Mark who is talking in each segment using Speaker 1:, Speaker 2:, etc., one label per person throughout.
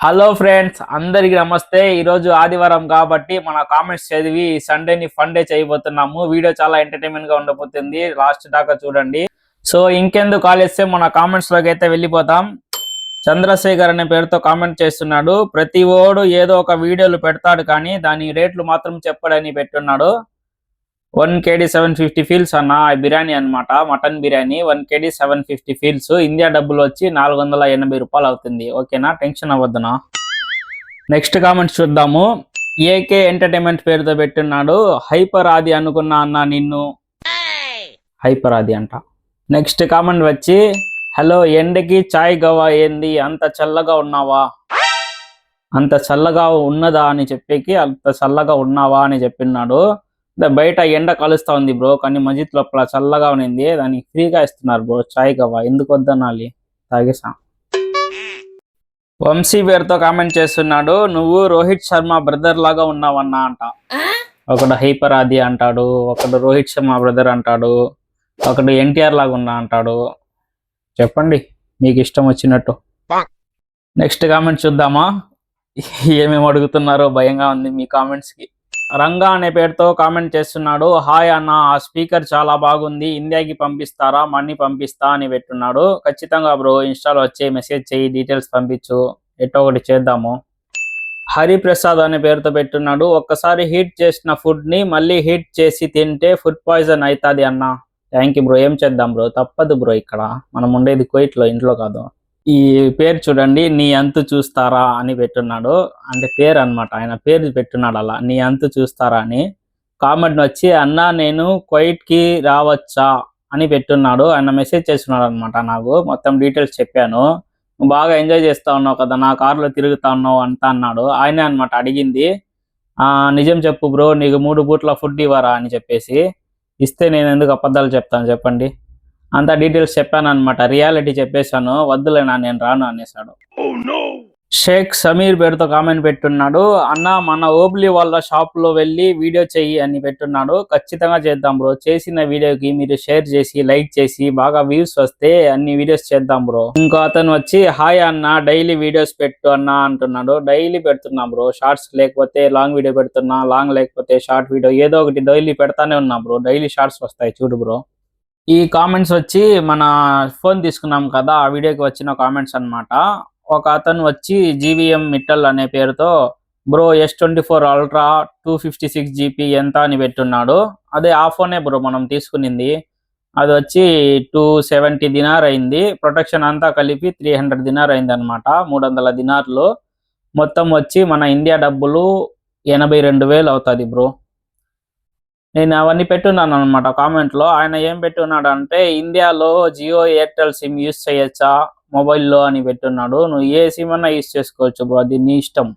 Speaker 1: Hello friends అందరికి నమస్తే. ఈ రోజు ఆదివారం కాబట్టి మన కామెంట్స్ చదివి సండేని ఫండే చేయబోతున్నాము. వీడియో చాలా ఎంటర్టైన్మెంట్గా ఉండబోతుంది. లాస్ట్ దాకా చూడండి. సో ఇంకెందుకు కాల్ చేస్తే మన కామెంట్స్లోకి అయితే వెళ్ళిపోతాం. చంద్రశేఖర్ అనే పేరుతో కామెంట్ చేస్తున్నాడు. ప్రతి ఓడు ఏదో ఒక వీడియోలు పెడతాడు కానీ దాని రేట్లు మాత్రం చెప్పడని పెట్టున్నాడు. One KD seven fifty fils అన్న బిర్యానీ అన్నమాట mutton biryani one KD seven fifty fils. India డబ్బులు వచ్చి నాలుగు వందల ఎనభై రూపాయలు అవుతుంది. ఓకేనా? టెన్షన్ అవ్వద్దునా? నెక్స్ట్ కామెంట్స్ చూద్దాము. ఏకే ఎంటర్టైన్మెంట్ పేరుతో పెట్టున్నాడు. హైపర్ ఆది అనుకున్నా అన్న నిన్ను. హైపర్ ఆది అంట. నెక్స్ట్ కామెంట్ వచ్చి హలో ఎండకి చాయ్ గవా ఏంది? అంత చల్లగా ఉన్నావా? అంత చల్లగా ఉన్నదా? అని చెప్పేకి అంత చల్లగా ఉన్నావా? అని చెప్పినాడు బయట ఎండ కలుస్తా ఉంది బ్రో కానీ మజిత్ లోపల చల్లగా ఉన్నింది. దానికి ఫ్రీగా ఇస్తున్నారు బ్రో చాయ్ గవా ఎందుకు వద్దనాలి? తాగేసా. వంశీ పేరుతో కామెంట్ చేస్తున్నాడు నువ్వు రోహిత్ శర్మ బ్రదర్ లాగా ఉన్నావన్నా అంట. ఒకడు హైపర్ ఆది అంటాడు ఒకడు రోహిత్ శర్మ బ్రదర్ అంటాడు ఒకడు ఎన్టీఆర్ లాగా ఉన్నా అంటాడు. చెప్పండి మీకు ఇష్టం వచ్చినట్టు. నెక్స్ట్ కామెంట్ చూద్దామా? ఏమేమి అడుగుతున్నారో భయంగా ఉంది మీ కామెంట్స్కి రంగా అనే పేరుతో కామెంట్ చేస్తున్నాడు. హాయ్ అన్న ఆ స్పీకర్ చాలా బాగుంది. ఇండియాకి పంపిస్తారా? మనీ పంపిస్తా అని పెట్టున్నాడు. ఖచ్చితంగా బ్రో ఇన్స్టాలో వచ్చే మెసేజ్ చేయి డీటెయిల్స్ పంపించు. ఎట్టో ఒకటి చేద్దాము. హరిప్రసాద్ అనే పేరుతో పెట్టున్నాడు. ఒక్కసారి హీట్ చేసిన ఫుడ్ని మళ్ళీ హీట్ చేసి తింటే ఫుడ్ పాయిజన్ అవుతుంది అన్న. Thank you bro. ఏం చేద్దాం బ్రో? తప్పదు బ్రో ఇక్కడ. మనం ఉండేది కోయిట్లో ఇంట్లో కాదు. ఈ పేరు చూడండి నీ అంతు చూస్తారా అని పెట్టున్నాడు. అంటే పేరు అన్నమాట ఆయన పేరు పెట్టున్నాడు అలా నీ అంతు చూస్తారా అని. కామెంట్ వచ్చి అన్నా నేను కి రావచ్చా? అని పెట్టున్నాడు. ఆయన మెసేజ్ చేస్తున్నాడు అనమాట నాకు. మొత్తం డీటెయిల్స్ చెప్పాను. బాగా ఎంజాయ్ చేస్తా ఉన్నావు కదా నా కారులో తిరుగుతా ఉన్నావు అంతా అన్నాడు. ఆయనే అన్నమాట అడిగింది. ఆ నిజం చెప్పు బ్రో నీకు మూడు పూట్ల ఫుడ్ ఇవ్వరా? అని చెప్పేసి. ఇస్తే నేను ఎందుకు అబద్ధాలు చెప్తాను చెప్పండి. అంత డీటెయిల్స్ చెప్పాను అనమాట రియాలిటీ చెప్పేశాను. వద్దులేనా నేను రాను అనేసాడు షేక్ సమీర్ పేరుతో కామెంట్ పెట్టున్నాడు. అన్న మన ఓబ్లీ వాళ్ళ షాప్లో వెళ్ళి వీడియో చెయ్యి అని పెట్టున్నాడు. ఖచ్చితంగా చేద్దాం బ్రో. చేసిన వీడియోకి మీరు షేర్ చేసి లైక్ చేసి బాగా వ్యూస్ వస్తే అన్ని వీడియోస్ చేద్దాం బ్రో. ఇంకో అతను వచ్చి హాయ్ అన్న డైలీ వీడియోస్ పెట్టు అన్న అంటున్నాడు. డైలీ పెడుతున్నాం బ్రో. షార్ట్స్ లేకపోతే లాంగ్ వీడియో పెడుతున్నా లాంగ్ లేకపోతే షార్ట్ వీడియో ఏదో ఒకటి డైలీ పెడతానే ఉన్నా బ్రో. డైలీ షార్ట్స్ వస్తాయి చూడు బ్రో. ఈ కామెంట్స్ వచ్చి మన ఫోన్ తీసుకున్నాం కదా ఆ వీడియోకి వచ్చిన కామెంట్స్ అన్నమాట. ఒక అతను వచ్చి జీవీఎం మిట్టల్ అనే పేరుతో bro S twenty four ultra two fifty six GB ఎంత? అని పెట్టున్నాడు. అదే ఆ ఫోనే బ్రో మనం తీసుకునింది. అది వచ్చి టూ సెవెంటీ దినార్ అయింది. ప్రొటెక్షన్ అంతా కలిపి త్రీ హండ్రెడ్ దినార్ అయింది అనమాట మూడు వందల దినార్లు మొత్తం వచ్చి మన ఇండియా డబ్బులు ఎనభై రెండు వేలు అవుతుంది బ్రో నేను అవన్నీ పెట్టున్నాను అనమాట కామెంట్లో ఆయన ఏం పెట్టున్నాడు అంటే ఇండియాలో జియో ఎయిర్టెల్ సిమ్ యూస్ చేయొచ్చా? మొబైల్లో అని పెట్టున్నాడు. నువ్వు ఏ సిమ్ అన్నా యూస్ చేసుకోవచ్చు బ్రో అది నీ ఇష్టం.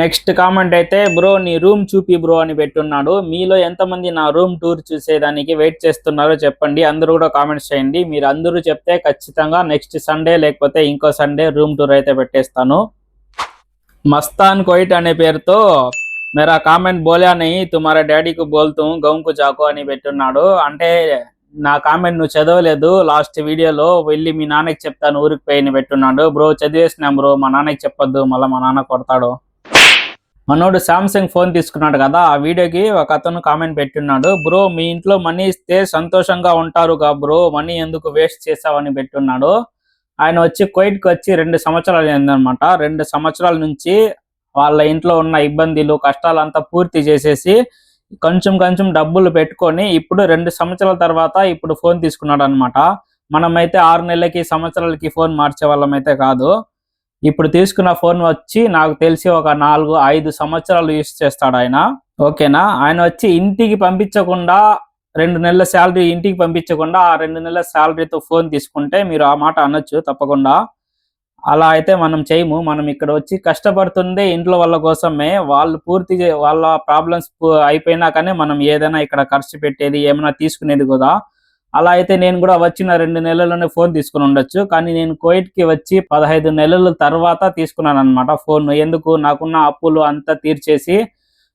Speaker 1: నెక్స్ట్ కామెంట్ అయితే బ్రో నీ రూమ్ చూపి బ్రో అని పెట్టున్నాడు. మీలో ఎంతమంది నా రూమ్ టూర్ చూసేదానికి వెయిట్ చేస్తున్నారో చెప్పండి. అందరూ కూడా కామెంట్స్ చేయండి. మీరు అందరూ చెప్తే ఖచ్చితంగా నెక్స్ట్ సండే లేకపోతే ఇంకో సండే రూమ్ టూర్ అయితే పెట్టేస్తాను. మస్తాన్ కోయిట్ అనే పేరుతో మేరా కామెంట్ బోలా నహీ తుమారా డాడీకి బోల్తూ గౌంకు జాకు అని పెట్టున్నాడు. అంటే నా కామెంట్ నువ్వు చదవలేదు. లాస్ట్ వీడియోలో వెళ్ళి మీ నాన్నకి చెప్తాను ఊరికి పోయి పెట్టున్నాడు. బ్రో చదివేసినాం బ్రో మా నాన్నకి చెప్పొద్దు మళ్ళీ మా నాన్న కొడతాడు. మనోడు సామ్సంగ్ ఫోన్ తీసుకున్నాడు కదా ఆ వీడియోకి ఒక అతను కామెంట్ పెట్టున్నాడు. బ్రో మీ ఇంట్లో మనీ ఇస్తే సంతోషంగా ఉంటారుగా బ్రో మనీ ఎందుకు వేస్ట్ చేసావని పెట్టున్నాడు. ఆయన వచ్చి కోయిట్కి వచ్చి రెండు సంవత్సరాలు అయిందనమాట రెండు సంవత్సరాల నుంచి వాళ్ళ ఇంట్లో ఉన్న ఇబ్బందులు కష్టాలు అంతా పూర్తి చేసేసి కొంచెం కొంచెం డబ్బులు పెట్టుకొని ఇప్పుడు రెండు సంవత్సరాల తర్వాత ఇప్పుడు ఫోన్ తీసుకున్నాడు అనమాట మనమైతే ఆరు నెలలకి సంవత్సరాలకి ఫోన్ మార్చే వాళ్ళం అయితే కాదు. ఇప్పుడు తీసుకున్న ఫోన్ వచ్చి నాకు తెలిసి ఒక నాలుగు ఐదు సంవత్సరాలు యూస్ చేస్తాడు ఆయన. ఓకేనా? ఆయన వచ్చి ఇంటికి పంపించకుండా రెండు నెలల శాలరీ ఇంటికి పంపించకుండా ఆ రెండు నెలల శాలరీతో ఫోన్ తీసుకుంటే మీరు ఆ మాట అనొచ్చు తప్పకుండా. అలా అయితే మనం చేయము. మనం ఇక్కడ వచ్చి కష్టపడుతుందే ఇంట్లో వాళ్ళ కోసమే వాళ్ళు పూర్తి చే- వాళ్ళ ప్రాబ్లమ్స్ అయిపోయినాకనే మనం ఏదైనా ఇక్కడ ఖర్చు పెట్టేది ఏమైనా తీసుకునేది కూడా అలా అయితే నేను కూడా వచ్చిన రెండు నెలల్లోనే ఫోన్ తీసుకుని ఉండొచ్చు. కానీ నేను కోయిట్కి కి వచ్చి పదహైదు నెలల తర్వాత తీసుకున్నాను అనమాట ఫోన్ ఎందుకు? నాకున్న అప్పులు అంతా తీర్చేసి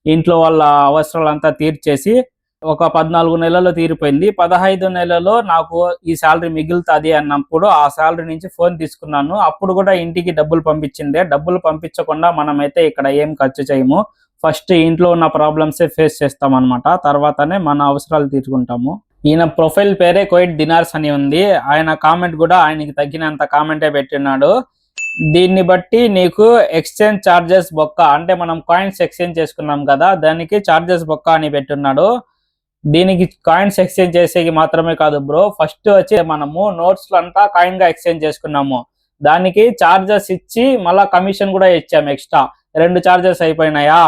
Speaker 1: ఇంట్లో వాళ్ళ అవసరాలు అంతా తీర్చేసి ఒక పద్నాలుగు నెలల్లో తీరిపోయింది. పదహైదు నెలలో నాకు ఈ శాలరీ మిగులుతుంది అన్నప్పుడు ఆ శాలరీ నుంచి ఫోన్ తీసుకున్నాను. అప్పుడు కూడా ఇంటికి డబ్బులు పంపించిందే డబ్బులు పంపించకుండా మనమైతే ఇక్కడ ఏం ఖర్చు చేయము. ఫస్ట్ ఇంట్లో ఉన్న ప్రాబ్లమ్సే ఫేస్ చేస్తాం అనమాట తర్వాతనే మన అవసరాలు తీర్చుకుంటాము. ఈయన ప్రొఫైల్ పేరే కోయిట్ దినార్స్ అని ఉంది. ఆయన కామెంట్ కూడా ఆయనకి తగ్గినంత కామెంటే పెట్టినాడు. దీన్ని బట్టి నీకు ఎక్స్చేంజ్ చార్జెస్ బొక్క అంటే మనం కాయిన్స్ ఎక్స్చేంజ్ చేసుకున్నాం కదా దానికి చార్జెస్ బొక్క అని పెట్టున్నాడు. దీనికి కాయిన్స్ ఎక్స్చేంజ్ చేసేకి మాత్రమే కాదు బ్రో ఫస్ట్ వచ్చి మనము నోట్స్ అంతా కాయిన్గా ఎక్స్చేంజ్ చేసుకున్నాము. దానికి చార్జెస్ ఇచ్చి మళ్ళా కమిషన్ కూడా ఇచ్చాము ఎక్స్ట్రా రెండు చార్జెస్ అయిపోయినాయా?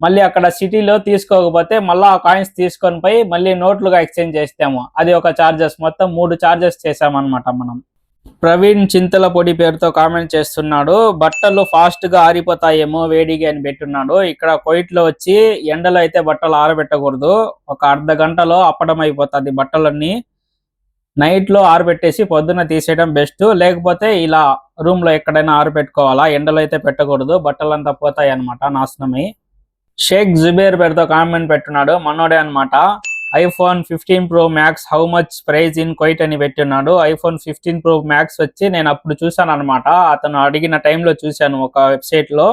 Speaker 1: మళ్ళీ అక్కడ సిటీలో తీసుకోకపోతే మళ్ళీ ఆ కాయిన్స్ తీసుకొని పోయి మళ్ళీ నోట్లుగా ఎక్స్చేంజ్ చేస్తాము. అది ఒక చార్జెస్ మొత్తం మూడు చార్జెస్ చేసామన్నమాట మనం. ప్రవీణ్ చింతల పొడి పేరుతో కామెంట్ చేస్తున్నాడు. బట్టలు ఫాస్ట్గా ఆరిపోతాయేమో వేడిగా అని పెట్టున్నాడు. ఇక్కడ కోయిట్లో వచ్చి ఎండలో అయితే బట్టలు ఆరబెట్టకూడదు. ఒక అర్ధ గంటలో అప్పడం అయిపోతుంది బట్టలన్నీ. నైట్లో ఆరబెట్టేసి పొద్దున్న తీసేయడం బెస్ట్ లేకపోతే ఇలా రూమ్లో ఎక్కడైనా ఆరబెట్టుకోవాలా? ఎండలో అయితే పెట్టకూడదు. బట్టలంతా పోతాయి అనమాట నాశనమై. షేక్ జుబేర్ పేరుతో కామెంట్ పెట్టున్నాడు. మనోడే అన్నమాట. IPhone fifteen Pro Max how much price in Kuwait అని పెట్టున్నాడు ఐఫోన్ ఫిఫ్టీన్ ప్రో మ్యాక్స్ వచ్చి నేను అప్పుడు చూసాను అనమాట అతను అడిగిన టైంలో చూశాను ఒక వెబ్సైట్లో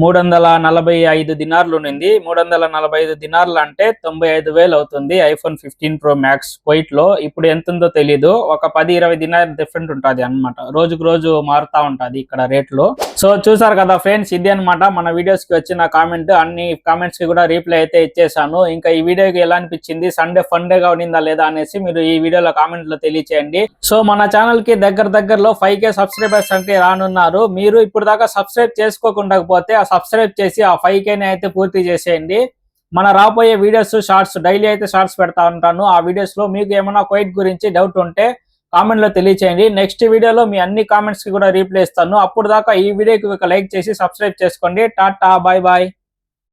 Speaker 1: మూడు వందల నలభై ఐదు దినార్లు ఉంది మూడు వందల నలభై ఐదు దినార్లు అంటే తొంభై ఐదు వేలు అవుతుంది ఐఫోన్ ఫిఫ్టీన్ ప్రో మ్యాక్స్ క్వైట్లో ఇప్పుడు ఎంత ఉందో తెలీదు. ఒక పది ఇరవై దినార్ డిఫరెంట్ ఉంటుంది అన్నమాట. రోజుకు రోజు మారుతా ఉంటుంది ఇక్కడ రేట్లు. సో చూసారు కదా ఫ్రెండ్స్ ఇది అన్నమాట. మన వీడియోస్కి వచ్చిన కామెంట్ అన్ని కామెంట్స్కి కూడా రీప్లై అయితే ఇచ్చేసాను ఇంకా ఈ వీడియోకి ఎలా అనిపించింది సండే ఫండే గా ఉండిందా లేదా అనేసి మీరు ఈ వీడియోలో కామెంట్లో తెలియచేయండి. సో మన ఛానల్కి దగ్గర దగ్గరలో ఫైవ్ కే సబ్స్క్రైబర్స్ అంటే రానున్నారు. మీరు ఇప్పుడు దాకా సబ్స్క్రైబ్ చేసుకోకుండా పోతే సబ్స్క్రైబ్ చేసి ఆ ఫైవ్ కేని అయితే పూర్తి చేసేయండి. మన రాబోయే వీడియోస్ షార్ట్స్ డైలీ అయితే షార్ట్స్ పెడతా ఉంటాను. ఆ వీడియోస్లో మీకు ఏమైనా కోయిట్ గురించి డౌట్ ఉంటే కామెంట్లో తెలియచేయండి. నెక్స్ట్ వీడియోలో మీ అన్ని కామెంట్స్కి కూడా రీప్లై ఇస్తాను. అప్పుడు దాకా ఈ వీడియోకి ఒక లైక్ చేసి సబ్స్క్రైబ్ చేసుకోండి. Tata bye bye